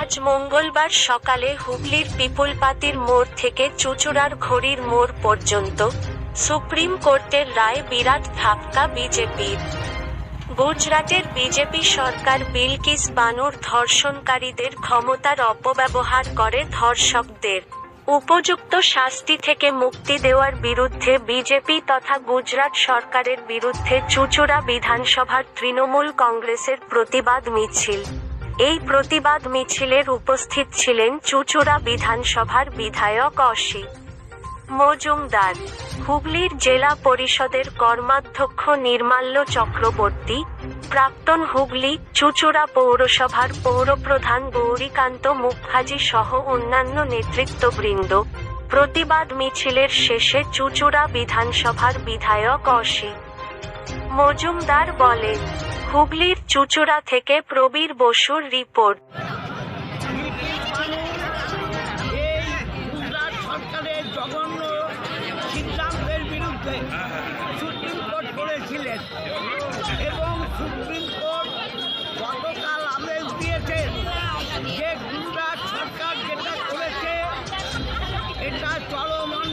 আজ মঙ্গলবার সকালে হুগলির পিপুলপাতির মোড় থেকে চুচুড়ার ঘড়ির মোড় পর্যন্ত সুপ্রিম কোর্টের রায় বিরাট ধাক্কা বিজেপির। গুজরাটের বিজেপি সরকার বিলকিস বানুর ধর্ষণকারীদের ক্ষমতার অপব্যবহার করে ধর্ষকদের। উপযুক্ত শাস্তি থেকে মুক্তি দেওয়ার বিরুদ্ধে বিজেপি তথা গুজরাট সরকারের বিরুদ্ধে চুচুড়া বিধানসভার তৃণমূল কংগ্রেসের প্রতিবাদ মিছিল। এই প্রতিবাদ মিছিলের উপস্থিত ছিলেন চুচুড়া বিধানসভার বিধায়ক অসিত মজুমদার, হুগলির জেলা পরিষদের কর্মাধ্যক্ষ নির্মাল্য চক্রবর্তী প্রাক্তন হুগলি, চুচুড়া পৌরসভার পৌরপ্রধান গৌরীকান্ত মুখার্জি সহ অন্যান্য নেতৃত্ববৃন্দ, প্রতিবাদ মিছিলের শেষে চুচুড়া বিধানসভার বিধায়ক অসি। মজুমদার বলেন হুগলির চুচুড়া থেকে প্রবীর বসুর রিপোর্ট। সুপ্রিম কোর্ট করেছিলেন সুপ্রিম কোর্ট গতকাল আদেশ দিয়েছে যে গুজরাট সরকার যেটা করেছে এটা চলমান